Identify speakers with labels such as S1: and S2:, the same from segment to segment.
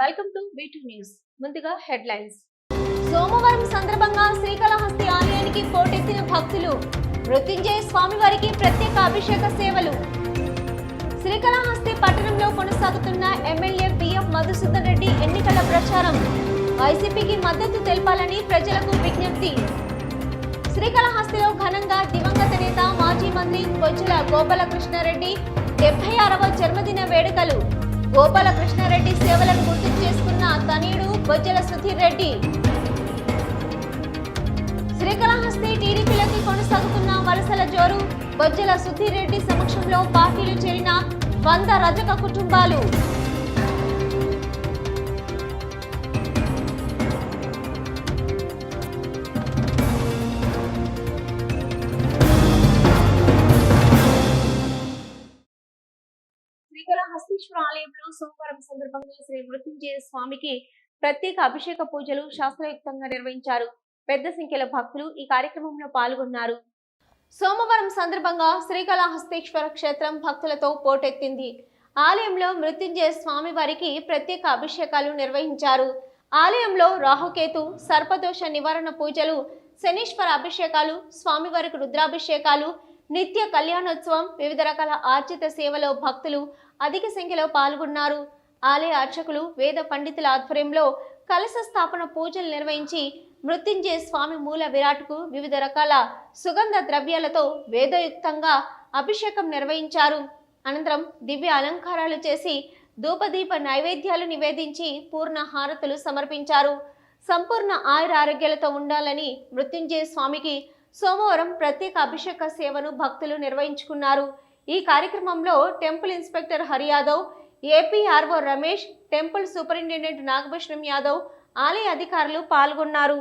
S1: Welcome to B two news. ముందుగా headlines. సోమవారం సందర్భంగా శ్రీకాళహస్తి ఆలయానికి పోటెత్తిన భక్తులు మృత్యుంజయ స్వామివారికి ప్రత్యేక అభిషేక సేవలు. శ్రీకాళహస్తి పట్టణంలో కొనసాగుతున్న ఎమ్మెల్యే బిఎఫ్ మధుసూదన్ రెడ్డి ఎన్నికల ప్రచారం. వైసీపీకి మద్దతు తెలపాలని ప్రజలకు విజ్ఞప్తి. శ్రీకాళహస్తిలో ఘనంగా దివంగత నేత మాజీ మంత్రి బొజ్జుల గోపాలకృష్ణారెడ్డి డెబ్బై ఆరవ జన్మదిన వేడుకలు. గోపాలకృష్ణారెడ్డి సేవలను గుర్తు చేసుకున్న తనయుడు బొజ్జల సుధీర్ రెడ్డి. శ్రీకాళహస్తి టీడీపీలోకి కొనసాగుతున్న వలసల జోరు బొజ్జల సుధీర్ రెడ్డి సమక్షంలో పార్టీలు చేరిన వంద రజక కుటుంబాలు. సందర్భంగా శ్రీ మృత్యుంజయ స్వామికి ప్రత్యేక అభిషేక పూజలు శాస్త్రయుక్తంగా నిర్వహించారు. పెద్ద సంఖ్యలో భక్తులు ఈ కార్యక్రమంలో పాల్గొన్నారు. సోమవారం సందర్భంగా శ్రీకాళహస్తీశ్వర క్షేత్రం భక్తులతో పోటెత్తింది. ఆలయంలో మృత్యుంజయ స్వామి వారికి ప్రత్యేక అభిషేకాలు నిర్వహించారు. ఆలయంలో రాహుకేతు సర్పదోష నివారణ పూజలు శనీశ్వర అభిషేకాలు స్వామివారికి రుద్రాభిషేకాలు నిత్య కళ్యాణోత్సవం వివిధ రకాల ఆర్జిత సేవలో భక్తులు అధిక సంఖ్యలో పాల్గొన్నారు. ఆలయ అర్చకులు వేద పండితుల ఆధ్వర్యంలో కలశ స్థాపన పూజలు నిర్వహించి మృత్యుంజయ స్వామి మూల విరాట్కు వివిధ రకాల సుగంధ ద్రవ్యాలతో వేదయుక్తంగా అభిషేకం నిర్వహించారు. అనంతరం దివ్య అలంకారాలు చేసి ధూపదీప నైవేద్యాలు నివేదించి పూర్ణ హారతులు సమర్పించారు. సంపూర్ణ ఆయుర ఆరోగ్యాలతో ఉండాలని మృత్యుంజయ స్వామికి సోమవారం ప్రత్యేక అభిషేక సేవను భక్తులు నిర్వహించుకున్నారు. ఈ కార్యక్రమంలో temple inspector Hari Yadav APRO Ramesh temple superintendent Nagabhushanam Yadav ఆలయ అధికారులు పాల్గొన్నారు.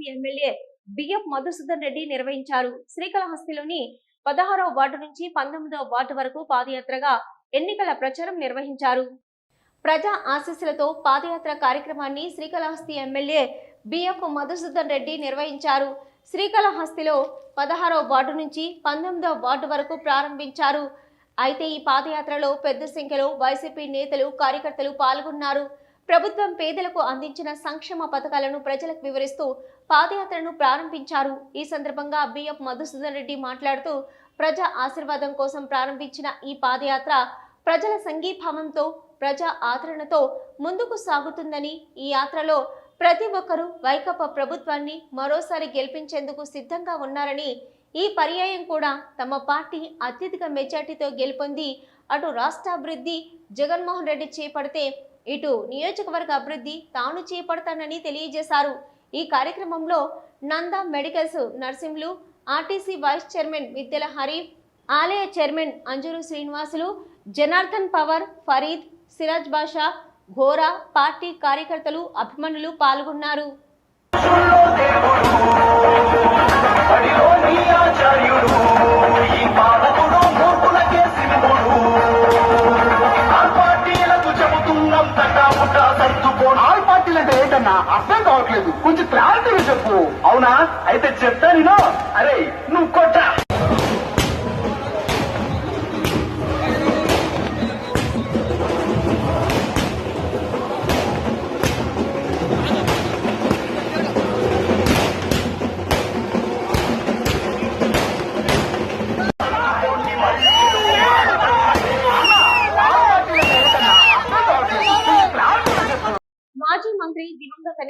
S1: శ్రీకాళహస్తి ఎమ్మెల్యే బిఎఫ్ మధుసూదన్ రెడ్డి నిర్వహించారు. శ్రీకాళహస్తిలోని పదహారవ వార్డు నుంచి పంతొమ్మిదవ వార్డు వరకు పాదయాత్రగా ఎన్నికల ప్రచారం నిర్వహించారు. ప్రజా ఆశీస్సులతో పాదయాత్ర కార్యక్రమాన్ని శ్రీకాళహస్తి ఎమ్మెల్యే బిఎఫ్ మధుసూదన్ రెడ్డి నిర్వహించారు. శ్రీకాళహస్తిలో పదహారవ వార్డు నుంచి పంతొమ్మిదవ వార్డు వరకు ప్రారంభించారు. అయితే ఈ పాదయాత్రలో పెద్ద సంఖ్యలో వైసీపీ నేతలు కార్యకర్తలు పాల్గొన్నారు. ప్రభుత్వం పేదలకు అందించిన సంక్షేమ పథకాలను ప్రజలకు వివరిస్తూ పాదయాత్రను ప్రారంభించారు. ఈ సందర్భంగా బిఎఫ్ మధుసూదన్ రెడ్డి మాట్లాడుతూ ప్రజా ఆశీర్వాదం కోసం ప్రారంభించిన ఈ పాదయాత్ర ప్రజల సంఘీభావంతో ప్రజా ఆదరణతో ముందుకు సాగుతుందని ఈ యాత్రలో ప్రతి ఒక్కరూ వైకప్ప ప్రభుత్వాన్ని మరోసారి గెలిపించేందుకు సిద్ధంగా ఉన్నారని ఈ పర్యాయం కూడా తమ పార్టీ అత్యధిక మెజార్టీతో గెలుపొంది అటు రాష్ట్రాభివృద్ధి జగన్మోహన్ రెడ్డి చేపడితే ఇటు నియోజకవర్గ అభివృద్ధి తాను చేపడతానని తెలియజేశారు. ఈ కార్యక్రమంలో Nanda medicals Narsimhulu RTC vice chairman విద్యల హరీఫ్ ఆలయ చైర్మన్ అంజూరు శ్రీనివాసులు జనార్దన్ పవర్ ఫరీద్ సిరాజ్ బాషా ఘోరా పార్టీ కార్యకర్తలు అభిమానులు పాల్గొన్నారు.
S2: ఏంటన్నా అర్థం కావట్లేదు. కొంచెం క్లారిటీగా చెప్పు. అవునా? అయితే చెప్తా నేను అరే నువ్వు కొట్ట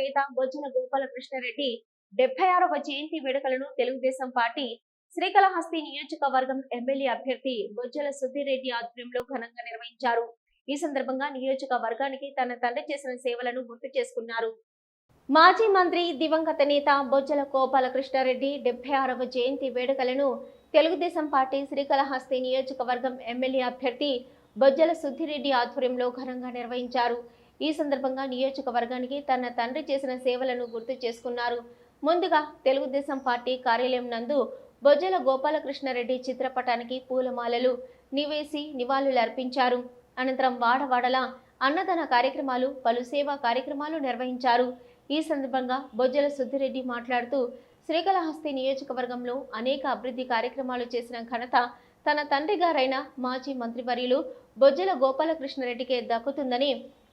S1: నేత బొజ్జల గోపాలకృష్ణారెడ్డి డెబ్బై ఆరవ జయంతి వేడుకలను తెలుగుదేశం పార్టీ శ్రీకాళహస్తి నియోజకవర్గం ఎమ్మెల్యే అభ్యర్థి బొజ్జల సుధీరెడ్డి ఆధ్వర్యంలో ఘనంగా నిర్వహించారు. ఈ సందర్భంగా నియోజకవర్గానికి తన తండ్రి చేసిన సేవలను గుర్తు చేసుకున్నారు. మాజీ మంత్రి దివంగత నేత బొజ్జల గోపాలకృష్ణారెడ్డి డెబ్బై ఆరవ జయంతి వేడుకలను తెలుగుదేశం పార్టీ శ్రీకాళహస్తి నియోజకవర్గం ఎమ్మెల్యే అభ్యర్థి బొజ్జల సుధీరెడ్డి ఆధ్వర్యంలో ఘనంగా నిర్వహించారు. ఈ సందర్భంగా నియోజకవర్గానికి తన తండ్రి చేసిన సేవలను గుర్తు చేసుకున్నారు. ముందుగా తెలుగుదేశం పార్టీ కార్యాలయం నందు బొజ్జల గోపాలకృష్ణారెడ్డి చిత్రపటానికి పూలమాలలు నివేసి నివాళులర్పించారు. అనంతరం వాడవాడల అన్నదాన కార్యక్రమాలు పలు సేవా కార్యక్రమాలు నిర్వహించారు. ఈ సందర్భంగా బొజ్జల సుద్దిరెడ్డి మాట్లాడుతూ శ్రీకాళహస్తి నియోజకవర్గంలో అనేక అభివృద్ధి కార్యక్రమాలు చేసిన ఘనత తన తండ్రి గారైన మాజీ మంత్రివర్యులు బొజ్జల గోపాలకృష్ణారెడ్డికే దక్కుతుందని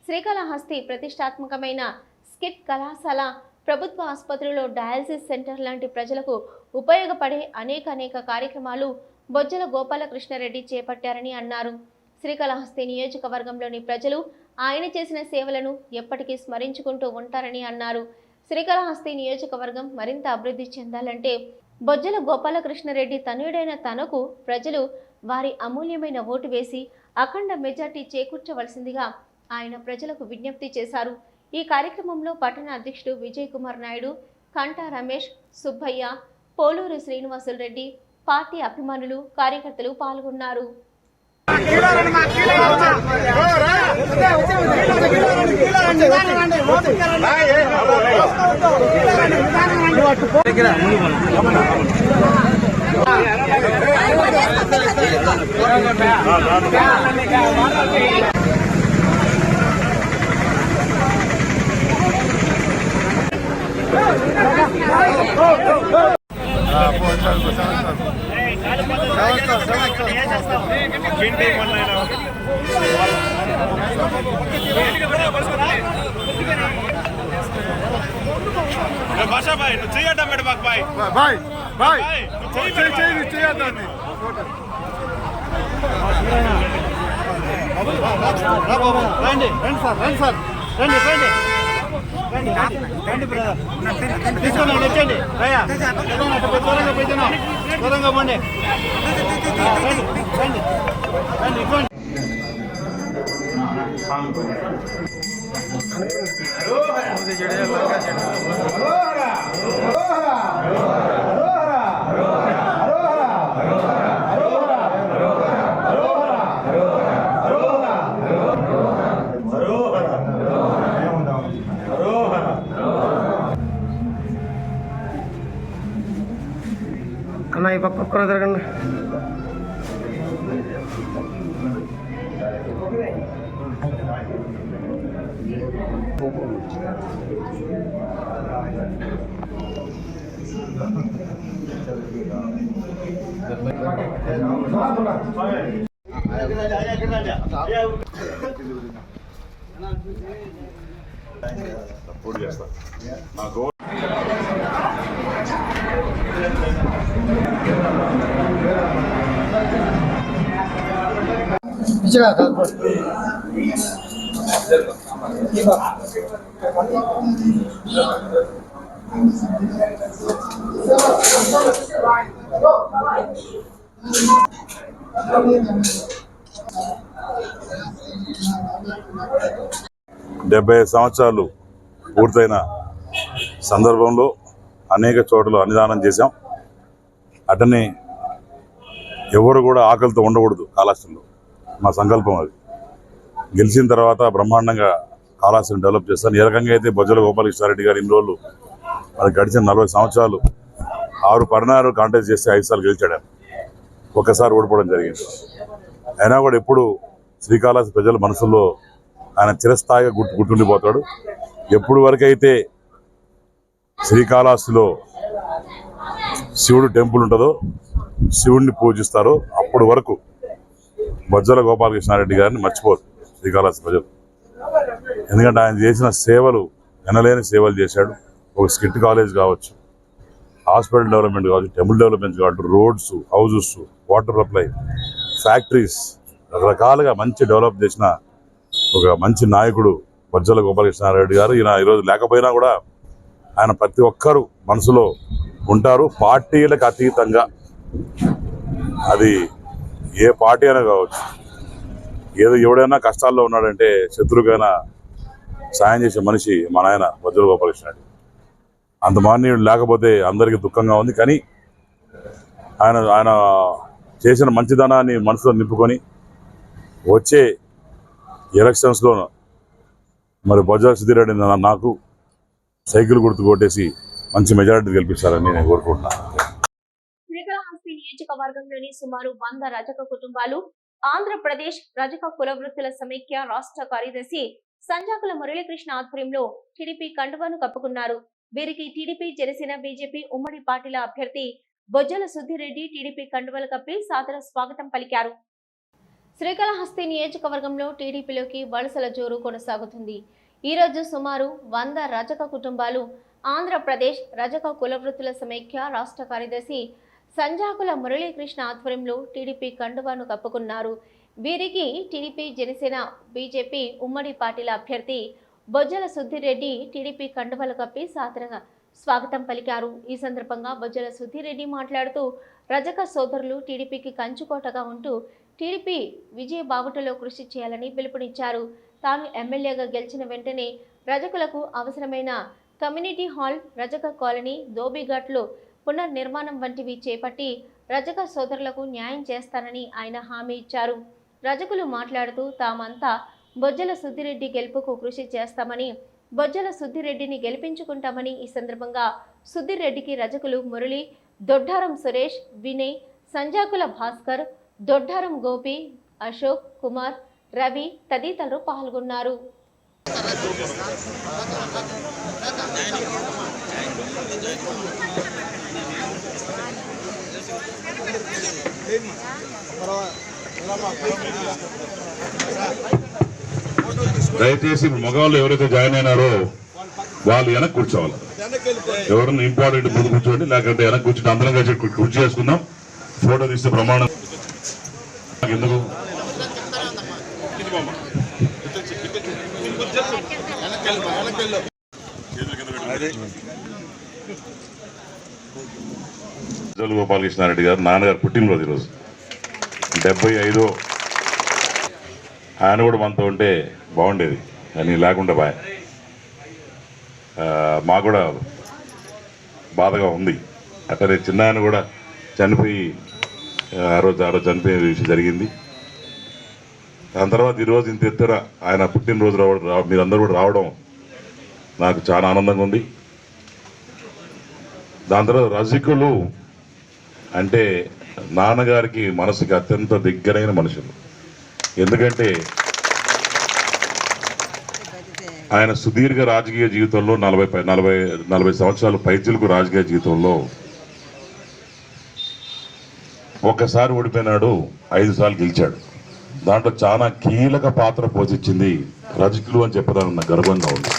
S1: శ్రీకాళహస్తి ప్రతిష్టాత్మకమైన స్కిట్ కళాశాల ప్రభుత్వ ఆసుపత్రిలో డయాలసిస్ సెంటర్ లాంటి ప్రజలకు ఉపయోగపడే అనేక అనేక కార్యక్రమాలు బొజ్జల గోపాలకృష్ణారెడ్డి చేపట్టారని అన్నారు. శ్రీకాళహస్తి నియోజకవర్గంలోని ప్రజలు ఆయన చేసిన సేవలను ఎప్పటికీ స్మరించుకుంటూ ఉంటారని అన్నారు. శ్రీకాళహస్తి నియోజకవర్గం మరింత అభివృద్ధి చెందాలంటే బొజ్జల గోపాలకృష్ణారెడ్డి తనయుడైన తనకు ప్రజలు వారి అమూల్యమైన ఓటు వేసి అఖండ మెజార్టీ చేకూర్చవలసిందిగా ఆయన ప్రజలకు విజ్ఞప్తి చేశారు. ఈ కార్యక్రమంలో పట్టణ అధ్యక్షుడు విజయ్ కుమార్ నాయుడు కంటా రమేష్ సుబ్బయ్య పోలూరు శ్రీనివాసులు రెడ్డి పార్టీ అభిమానులు కార్యకర్తలు పాల్గొన్నారు.
S3: భాషా భాయ్ నువ్వు చెయ్యడ్డా మేడం మాకు భాయ్
S4: బాయ్ బాయ్ చేయి
S3: మేడం
S4: రండి రండి సార్ రండి సార్ రండి రండి. తీసుకోండి వచ్చండి రయ్యా దూరంగా పోయినా దూరంగా పోండి ఇవ్వండి
S5: అన్న ఈ పక్క పక్కన తిరగండి ఇచ్చగా కాదు
S6: డెబ్బై సంవత్సరాలు పూర్తయిన సందర్భంలో అనేక చోట్ల అన్నదానం చేశాం. అటనే ఎవరు కూడా ఆకలితో ఉండకూడదు కాళాస్త్రంలో మా సంకల్పం అది. గెలిచిన తర్వాత బ్రహ్మాండంగా కాళాస్త్రం డెవలప్ చేస్తాను. ఏ రకంగా అయితే బొజ్జల గోపాలకృష్ణారెడ్డి గారు ఇన్ని రోజులు అది గడిచిన నలభై సంవత్సరాలు ఆరు పడినారు కాంటెస్ట్ చేస్తే ఐదు సార్లు గెలిచాడు ఒక్కసారి ఓడిపోవడం జరిగింది. అయినా కూడా ఎప్పుడు శ్రీకాళహస్తి ప్రజల మనసులో ఆయన చిరస్థాయిగా గుర్తు గుర్తుండిపోతాడు. ఎప్పుడు వరకైతే శ్రీకాళహస్తిలో శివుడు టెంపుల్ ఉంటుందో శివుడిని పూజిస్తారో అప్పటి వరకు బొజ్జల గోపాలకృష్ణారెడ్డి గారిని మర్చిపోరు శ్రీకాళహస్తి ప్రజలు. ఎందుకంటే ఆయన చేసిన సేవలు ఎనలేని సేవలు చేశాడు. ఒక స్కిట్ కాలేజ్ కావచ్చు హాస్పిటల్ డెవలప్మెంట్ కావచ్చు టెంపుల్ డెవలప్మెంట్ కావచ్చు roads houses water supply factories రకరకాలుగా మంచి డెవలప్ చేసిన ఒక మంచి నాయకుడు బొజ్జల గోపాలకృష్ణారెడ్డి గారు. ఈయన ఈరోజు లేకపోయినా కూడా ఆయన ప్రతి ఒక్కరు మనసులో ఉంటారు. పార్టీలకు అతీతంగా అది ఏ పార్టీ అయినా కావచ్చు. ఏదో ఎవడైనా కష్టాల్లో ఉన్నాడంటే శత్రువుకైనా సాయం చేసే మనిషి మా నాయన వజ్ర గోపాలకృష్ణ అంత మాన్యుడు లేకపోతే అందరికీ దుఃఖంగా ఉంది. కానీ ఆయన ఆయన చేసిన మంచిదనాన్ని మనసులో నింపుకొని వచ్చే ఎలక్షన్స్లో మరి బజార్ సుధీరెడ్డి నా- నాకు సైకిల్ గుర్తు కొట్టేసి మంచి మెజారిటీ గెలిపిస్తారని నేను కోరుకుంటున్నాను
S1: నియోజకవర్గంలోని సుమారు వంద రజక కుటుంబాలు ఆంధ్రప్రదేశ్ రజక కులవృత్తుల సమైక్య రాష్ట్ర కార్యదర్శి సంజాకుల మురళీకృష్ణ ఆధ్వర్యంలో టీడీపీ కండువాను కప్పుకున్నారు. వీరికి టీడీపీ జనసేన బీజేపీ ఉమ్మడి పార్టీల అభ్యర్థి బొజ్జల సుద్దిరెడ్డి టీడీపీ కండువలు కప్పి సాదర స్వాగతం పలికారు. శ్రీకాళహస్తి నియోజకవర్గంలో టీడీపీలోకి వలసల జోరు కొనసాగుతుంది. ఈ రోజు సుమారు వంద రజక కుటుంబాలు ఆంధ్రప్రదేశ్ రజక కులవృత్తుల సమైక్య రాష్ట్ర కార్యదర్శి సంజాకుల మురళీకృష్ణ ఆధ్వర్యంలో టీడీపీ కండువాను కప్పుకున్నారు. వీరికి టీడీపీ జనసేన బీజేపీ ఉమ్మడి పార్టీల అభ్యర్థి బొజ్జల సుద్దిరెడ్డి టీడీపీ కండువాలు కప్పి సాధారణంగా స్వాగతం పలికారు. ఈ సందర్భంగా బొజ్జల సుద్దిరెడ్డి మాట్లాడుతూ రజక సోదరులు టీడీపీకి కంచుకోటగా ఉంటూ టీడీపీ విజయ బావుటలో కృషి చేయాలని పిలుపునిచ్చారు. తాను ఎమ్మెల్యేగా గెలిచిన వెంటనే రజకులకు అవసరమైన కమ్యూనిటీ హాల్ రజక కాలనీ దోబిఘాట్లు పునర్నిర్మాణం వంటివి చేపట్టి రజక సోదరులకు న్యాయం చేస్తానని ఆయన హామీ ఇచ్చారు. రజకులు మాట్లాడుతూ తామంతా బొజ్జల సుద్దిరెడ్డి గెలుపుకు కృషి చేస్తామని బొజ్జల సుద్దిరెడ్డిని గెలిపించుకుంటామని ఈ సందర్భంగా సుద్దిరెడ్డికి రజకులు మురళి దొడ్డారం సురేష్ వినయ్ సంజాకుల భాస్కర్ దొడ్డారం గోపి అశోక్ కుమార్ రవి తదితరులు పాల్గొన్నారు.
S6: దయచేసి ఇప్పుడు మగవాళ్ళు ఎవరైతే జాయిన్ అయినారో వాళ్ళు వెనక్కి కూర్చోవాలి. ఎవరన్నా ఇంపార్టెంట్ ముందు కూర్చోండి లేకపోతే వెనక్కి కూర్చుంటే అందరం కలిసి కుర్చీ చేసుకుందాం. ఫోటో తీస్తే ప్రమాణం. ఎందుకు? జల్ గోపాలకృష్ణారెడ్డి గారు నాన్నగారు పుట్టినరోజు ఈరోజు. డెబ్బై ఐదో ఆయన కూడా మనతో ఉంటే బాగుండేది. కానీ లేకుండా బాయ్ మాకు కూడా బాధగా ఉంది. అట్లనే చిన్న ఆయన కూడా చనిపోయి ఆ, ఆ రోజు ఆ రోజు చనిపోయే విషయం జరిగింది. దాని తర్వాత ఈరోజు ఇంత ఎత్తున ఆయన పుట్టినరోజు రావడం మీరందరూ కూడా రావడం నాకు చాలా ఆనందంగా ఉంది. దాని తర్వాత రసికులు అంటే నాన్నగారికి మనసుకి అత్యంత దగ్గరైన మనుషులు. ఎందుకంటే ఆయన సుదీర్ఘ రాజకీయ జీవితంలో నలభై నలభై నలభై సంవత్సరాలు పైచులకు రాజకీయ జీవితంలో ఒక్కసారి ఓడిపోయినాడు ఐదు సార్లు గెలిచాడు. దాంట్లో చాలా కీలక పాత్ర పోషించింది రజకులు అని చెప్పడానికి గర్వంగా ఉంది.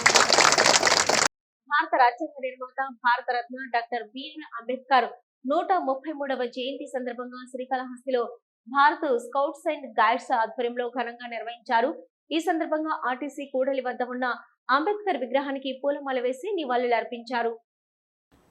S1: భారతరత్న భారత డాక్టర్ బిఆర్ అంబేద్కర్ నూట ముప్పై మూడవ జయంతి సందర్భంగా శ్రీకాళహస్తిలో భారత్ స్కౌట్స్ అండ్ గైడ్స్ ఆధ్వర్యంలో ఘనంగా నిర్వహించారు. ఈ సందర్భంగా ఆర్టీసీ కూడలి వద్ద ఉన్న అంబేద్కర్ విగ్రహానికి పూలమాల వేసి నివాళులర్పించారు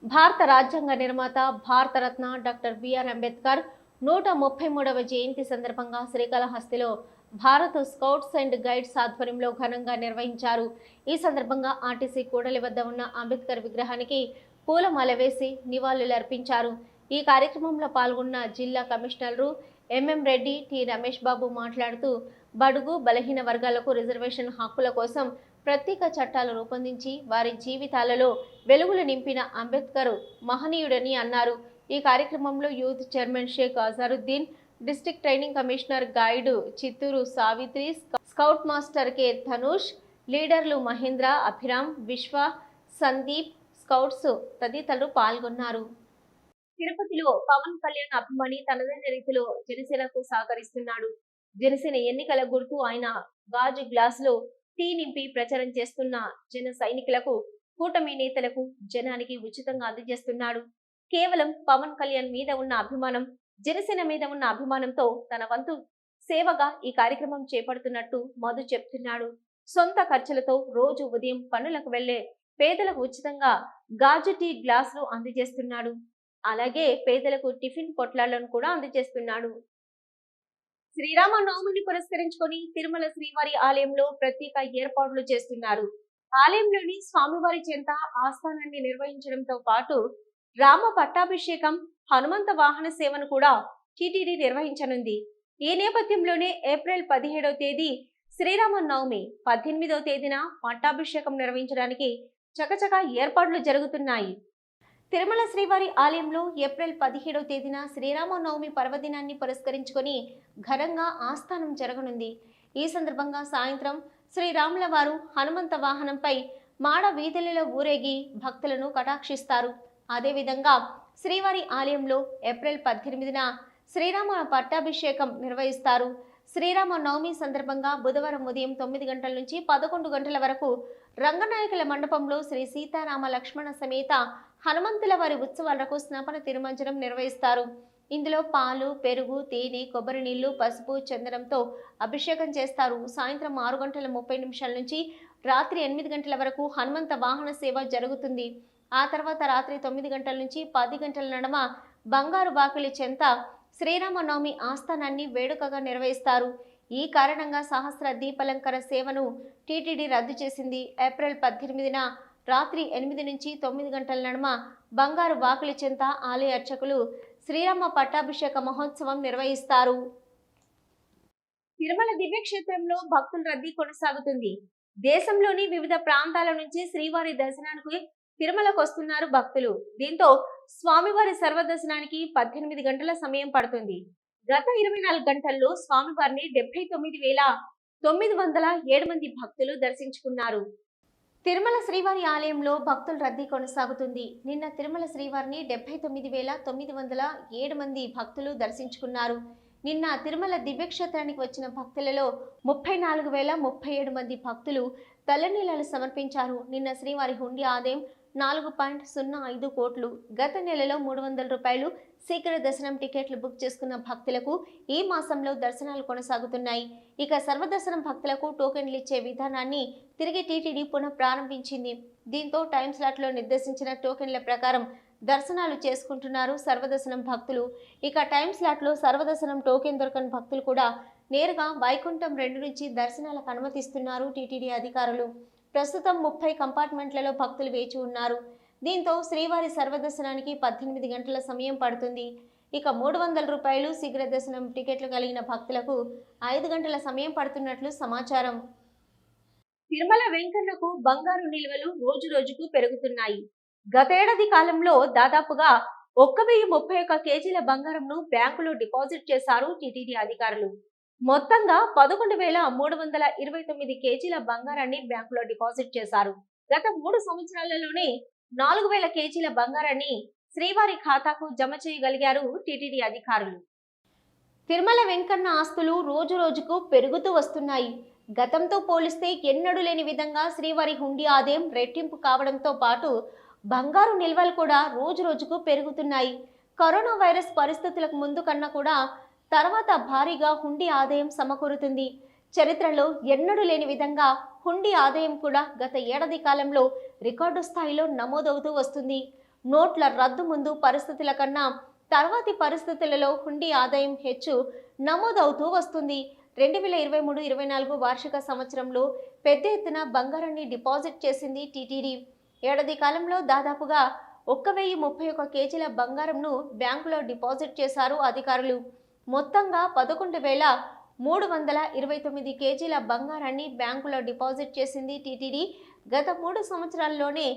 S1: భారత రాజ్యాంగ నిర్మాత భారతరత్న డాక్టర్ బిఆర్ అంబేద్కర్ నూట ముప్పై మూడవ జయంతి సందర్భంగా శ్రీకాళహస్తిలో భారత్ స్కౌట్స్ అండ్ గైడ్స్ ఆధ్వర్యంలో ఘనంగా నిర్వహించారు. ఈ సందర్భంగా ఆర్టీసీ కూడలి వద్ద ఉన్న అంబేద్కర్ విగ్రహానికి పూలమాల వేసి నివాళులర్పించారు ఈ కార్యక్రమంలో పాల్గొన్న జిల్లా కమిషనర్లు ఎంఎం రెడ్డి టి రమేష్ బాబు మాట్లాడుతూ బడుగు బలహీన వర్గాలకు రిజర్వేషన్ హక్కుల కోసం ప్రత్యేక చట్టాలు రూపొందించి వారి జీవితాలలో వెలుగులు నింపిన అంబేద్కర్ మహనీయుడని అన్నారు. ఈ కార్యక్రమంలో youth chairman Sheikh Azharuddin district training commissioner guide Chittoor Savitri scout master K Dhanush లీడర్లు మహేంద్ర అభిరామ్ విశ్వ సందీప్ స్కౌట్స్ తదితరులు పాల్గొన్నారు. తిరుపతిలో పవన్ కళ్యాణ్ అభిమాని తనదైన రీతిలో జనసేనకు సహకరిస్తున్నాడు. జనసేన ఎన్నికల గుర్తు ఆయన గాజు గ్లాసులో టీ నింపి ప్రచారం చేస్తున్న జన సైనికులకు కూటమి నేతలకు జనానికి ఉచితంగా అందజేస్తున్నాడు. కేవలం పవన్ కళ్యాణ్ మీద ఉన్న అభిమానం జనసేన మీద ఉన్న అభిమానంతో తన వంతు సేవగా ఈ కార్యక్రమం చేపడుతున్నట్టు మధు చెప్తున్నాడు. సొంత ఖర్చులతో రోజు ఉదయం పనులకు వెళ్ళే పేదలకు ఉచితంగా గాజు టీ గ్లాసులు అందజేస్తున్నాడు. అలాగే పేదలకు టిఫిన్ పొట్లాలను కూడా అందజేస్తున్నాడు. శ్రీరామ నవమిని పురస్కరించుకొని తిరుమల శ్రీవారి ఆలయంలో ప్రత్యేక ఏర్పాట్లు చేస్తున్నారు. ఆలయంలోని స్వామివారి చెంత ఆస్థానాన్ని నిర్వహించడంతో పాటు రామ పట్టాభిషేకం హనుమంత వాహన సేవను కూడా టీటీడీ నిర్వహించనుంది. ఈ నేపథ్యంలోనే ఏప్రిల్ పదిహేడవ తేదీ శ్రీరామ నవమి పద్దెనిమిదవ తేదీన పట్టాభిషేకం నిర్వహించడానికి చకచక ఏర్పాట్లు జరుగుతున్నాయి. తిరుమల శ్రీవారి ఆలయంలో ఏప్రిల్ పదిహేడవ తేదీన శ్రీరామనవమి పర్వదినాన్ని పురస్కరించుకొని ఘనంగా ఆస్థానం జరగనుంది. ఈ సందర్భంగా సాయంత్రం శ్రీరాముల వారు హనుమంత వాహనంపై మాడ వీధులలో ఊరేగి భక్తులను కటాక్షిస్తారు. అదేవిధంగా శ్రీవారి ఆలయంలో ఏప్రిల్ పద్దెనిమిదిన శ్రీరామ పట్టాభిషేకం నిర్వహిస్తారు. శ్రీరామ నవమి సందర్భంగా బుధవారం ఉదయం తొమ్మిది గంటల నుంచి పదకొండు గంటల వరకు రంగనాయకుల మండపంలో శ్రీ సీతారామ లక్ష్మణ సమేత హనుమంతుల వారి ఉత్సవాలకు స్నాపన తిరుమంజనం నిర్వహిస్తారు. ఇందులో పాలు పెరుగు తేనె కొబ్బరి నీళ్ళు పసుపు చందనంతో అభిషేకం చేస్తారు. సాయంత్రం ఆరు గంటల ముప్పై నిమిషాల నుంచి రాత్రి ఎనిమిది గంటల వరకు హనుమంత వాహన సేవ జరుగుతుంది. ఆ తర్వాత రాత్రి తొమ్మిది గంటల నుంచి పది గంటల నడమ బంగారు బాకిలి చెంత శ్రీరామనవమి ఆస్థానాన్ని వేడుకగా నిర్వహిస్తారు. ఈ కారణంగా సహస్ర దీపలంకర సేవను టీటీడీ రద్దు చేసింది. ఏప్రిల్ పద్దెనిమిదిన రాత్రి ఎనిమిది నుంచి తొమ్మిది గంటల నడుమ బంగారు వాకిలి చెంత ఆలయ అర్చకులు శ్రీరామ పట్టాభిషేక మహోత్సవం నిర్వహిస్తారు. తిరుమల దివ్యక్షేత్రంలో భక్తుల రద్దీ కొనసాగుతుంది. దేశంలోని వివిధ ప్రాంతాల నుంచి శ్రీవారి దర్శనానికి తిరుమలకు వస్తున్నారు భక్తులు. దీంతో స్వామివారి సర్వదర్శనానికి పద్దెనిమిది గంటల సమయం పడుతుంది. గత ఇరవై నాలుగు గంటల్లో స్వామివారిని డెబ్బై తొమ్మిది వేల తొమ్మిది వందల ఏడు మంది భక్తులు దర్శించుకున్నారు. తిరుమల శ్రీవారి ఆలయంలో భక్తుల రద్దీ కొనసాగుతుంది. నిన్న తిరుమల శ్రీవారిని డెబ్బై తొమ్మిది వేల తొమ్మిది వందల ఏడు మంది భక్తులు దర్శించుకున్నారు. నిన్న తిరుమల దివ్యక్షేత్రానికి వచ్చిన భక్తులలో ముప్పై నాలుగు వేల ముప్పై ఏడు మంది భక్తులు తలనీలాలు సమర్పించారు. నిన్న శ్రీవారి హుండీ ఆదాయం నాలుగు పాయింట్ సున్నా ఐదు కోట్లు. గత నెలలో మూడు వందల రూపాయలు శీఘ్ర దర్శనం టికెట్లు బుక్ చేసుకున్న భక్తులకు ఈ మాసంలో దర్శనాలు కొనసాగుతున్నాయి. ఇక సర్వదర్శనం భక్తులకు టోకెన్లు ఇచ్చే విధానాన్ని తిరిగి టీటీడీ పునః ప్రారంభించింది. దీంతో టైం స్లాట్లో నిర్దేశించిన టోకెన్ల ప్రకారం దర్శనాలు చేసుకుంటున్నారు సర్వదర్శనం భక్తులు. ఇక టైం స్లాట్లో సర్వదర్శనం టోకెన్ దొరకని భక్తులు కూడా నేరుగా వైకుంఠం రెండు నుంచి దర్శనాలకు అనుమతిస్తున్నారు టీటీడీ అధికారులు. ప్రస్తుతం ముప్పై కంపార్ట్మెంట్లలో భక్తులు వేచి ఉన్నారు. దీంతో శ్రీవారి సర్వదర్శనానికి పద్దెనిమిది గంటల సమయం పడుతుంది. ఇక మూడు వందల రూపాయలు శీఘ్ర దర్శనం టికెట్లు కలిగిన భక్తులకు ఐదు గంటల సమయం పడుతున్నట్లు సమాచారం. తిరుమల వెంకన్నకు బంగారు నిల్వలు రోజు రోజుకు పెరుగుతున్నాయి. గతేడాది కాలంలో దాదాపుగా ఒక్క వెయ్యి ముప్పై ఒక్క కేజీల బంగారంను బ్యాంకులో డిపాజిట్ చేశారు టీటీడీ అధికారులు. మొత్తంగా పదకొండు వేల మూడు వందల ఇరవై తొమ్మిది కేజీల బంగారాన్ని బ్యాంకులో డిపాజిట్ చేశారు. గత మూడు సంవత్సరాలలోనే నాలుగు వేల కేజీల బంగారాన్ని శ్రీవారి ఖాతాకు జమ చేయగలిగారు టీటీడీ అధికారులు. తిరుమల వెంకన్న ఆస్తులు రోజు రోజుకు పెరుగుతూ వస్తున్నాయి. గతంతో పోలిస్తే ఎన్నడూ లేని విధంగా శ్రీవారి హుండీ ఆదాయం రెట్టింపు కావడంతో పాటు బంగారు నిల్వలు కూడా రోజు రోజుకు పెరుగుతున్నాయి. కరోనా వైరస్ పరిస్థితులకు ముందు కన్నా కూడా తర్వాత భారీగా హుండీ ఆదాయం సమకూరుతుంది. చరిత్రలో ఎన్నడూ లేని విధంగా హుండీ ఆదాయం కూడా గత ఏడాది కాలంలో రికార్డు స్థాయిలో నమోదవుతూ వస్తుంది. నోట్ల రద్దు ముందు పరిస్థితుల కన్నా తర్వాతి పరిస్థితులలో హుండీ ఆదాయం హెచ్చు నమోదవుతూ వస్తుంది. రెండు వేల ఇరవై మూడు ఇరవై నాలుగు వార్షిక సంవత్సరంలో పెద్ద ఎత్తున బంగారాన్ని డిపాజిట్ చేసింది టీటీడీ. ఏడాది కాలంలో దాదాపుగా ఒక్క వెయ్యి ముప్పై ఒక్క కేజీల బంగారంను బ్యాంకులో డిపాజిట్ చేశారు అధికారులు. మొత్తంగా పదకొండు వేల మూడు వందల ఇరవై తొమ్మిది కేజీల బంగారాన్ని బ్యాంకులో డిపాజిట్ చేసింది టీటీడీ. గత మూడు సంవత్సరాల్లోనే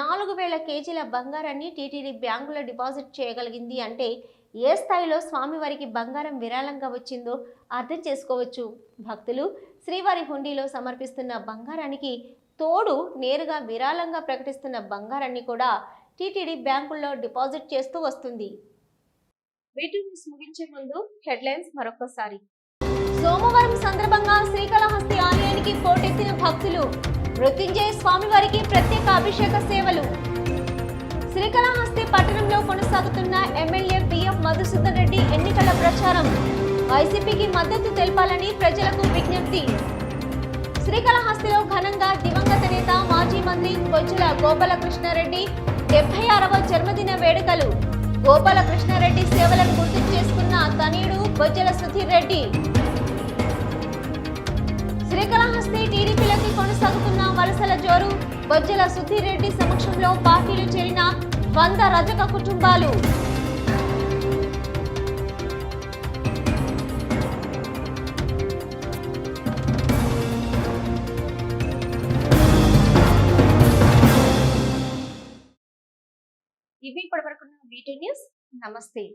S1: నాలుగు వేల కేజీల బంగారాన్ని టీటీడీ బ్యాంకులో డిపాజిట్ చేయగలిగింది. అంటే ఏ స్థాయిలో స్వామివారికి బంగారం విరాళంగా వచ్చిందో అర్థం చేసుకోవచ్చు. భక్తులు శ్రీవారి హుండీలో సమర్పిస్తున్న బంగారానికి తోడు నేరుగా విరాళంగా ప్రకటిస్తున్న బంగారాన్ని కూడా టీటీడీ బ్యాంకుల్లో డిపాజిట్ చేస్తూ వస్తుంది. వీటి న్యూస్ ముగించే ముందు హెడ్లైన్స్ మరొకసారి సోమవారం సందర్భంగా శ్రీకాళహస్తి ఆలయానికి పోటెత్తిన భక్తులు మృత్యుంజయ స్వామివారికి ప్రత్యేక అభిషేక సేవలు. శ్రీకాళహస్తి పట్టణంలో కొనసాగుతున్న ఎమ్మెల్యే బిఎఫ్ మధుసూదన్ రెడ్డి ఎన్నికల ప్రచారం. వైసీపీకి మద్దతు తెలపాలని ప్రజలకు విజ్ఞప్తి. శ్రీకాళహస్తిలో ఘనంగా దివంగత నేత మాజీ మంత్రి బొజ్జుల గోపాలకృష్ణారెడ్డి డెబ్బై ఆరవ జన్మదిన వేడుకలు. గోపాలకృష్ణారెడ్డి సేవలను గుర్తు చేసుకున్న తనయుడు బొజ్జల సుధీర్ రెడ్డి. శ్రీకాళహస్తి టీడీపీలకి కొనసాగుతున్న వలసల జోరు బొజ్జల సుధీర్ రెడ్డి సమక్షంలో పార్టీలు చేరిన వంద రజక కుటుంబాలు. Namastê!